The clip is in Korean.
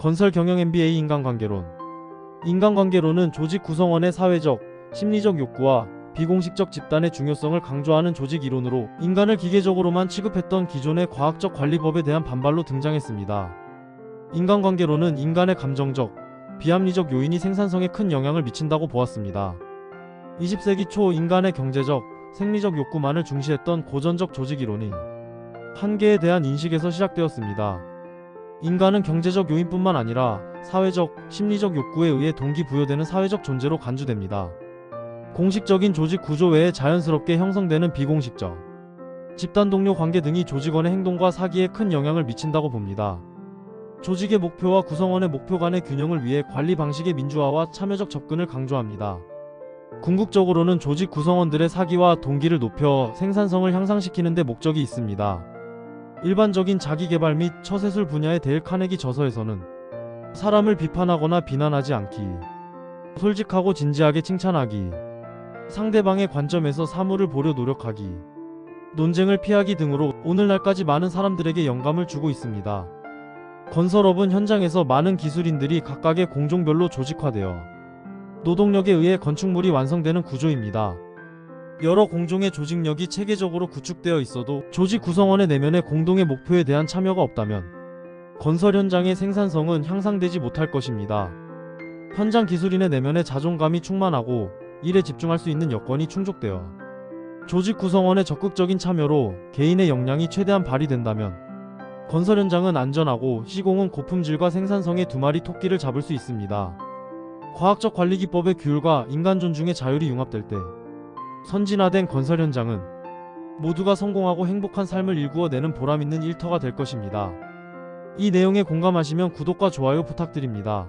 건설 경영 MBA 인간관계론 인간관계론은 조직 구성원의 사회적, 심리적 욕구와 비공식적 집단의 중요성을 강조하는 조직 이론으로 인간을 기계적으로만 취급했던 기존의 과학적 관리법에 대한 반발로 등장했습니다. 인간관계론은 인간의 감정적, 비합리적 요인이 생산성에 큰 영향을 미친다고 보았습니다. 20세기 초 인간의 경제적, 생리적 욕구만을 중시했던 고전적 조직 이론이 한계에 대한 인식에서 시작되었습니다. 인간은 경제적 요인뿐만 아니라 사회적, 심리적 욕구에 의해 동기부여되는 사회적 존재로 간주됩니다. 공식적인 조직 구조 외에 자연스럽게 형성되는 비공식적, 집단 동료 관계 등이 조직원의 행동과 사기에 큰 영향을 미친다고 봅니다. 조직의 목표와 구성원의 목표 간의 균형을 위해 관리 방식의 민주화와 참여적 접근을 강조합니다. 궁극적으로는 조직 구성원들의 사기와 동기를 높여 생산성을 향상시키는 데 목적이 있습니다. 일반적인 자기개발 및 처세술 분야의 데일 카네기 저서에서는 사람을 비판하거나 비난하지 않기, 솔직하고 진지하게 칭찬하기, 상대방의 관점에서 사물을 보려 노력하기, 논쟁을 피하기 등으로 오늘날까지 많은 사람들에게 영감을 주고 있습니다. 건설업은 현장에서 많은 기술인들이 각각의 공종별로 조직화되어 노동력에 의해 건축물이 완성되는 구조입니다. 여러 공종의 조직력이 체계적으로 구축되어 있어도 조직 구성원의 내면의 공동의 목표에 대한 참여가 없다면 건설 현장의 생산성은 향상되지 못할 것입니다. 현장 기술인의 내면의 자존감이 충만하고 일에 집중할 수 있는 여건이 충족되어 조직 구성원의 적극적인 참여로 개인의 역량이 최대한 발휘된다면 건설 현장은 안전하고 시공은 고품질과 생산성의 두 마리 토끼를 잡을 수 있습니다. 과학적 관리 기법의 규율과 인간 존중의 자율이 융합될 때 선진화된 건설 현장은 모두가 성공하고 행복한 삶을 일구어내는 보람 있는 일터가 될 것입니다. 이 내용에 공감하시면 구독과 좋아요 부탁드립니다.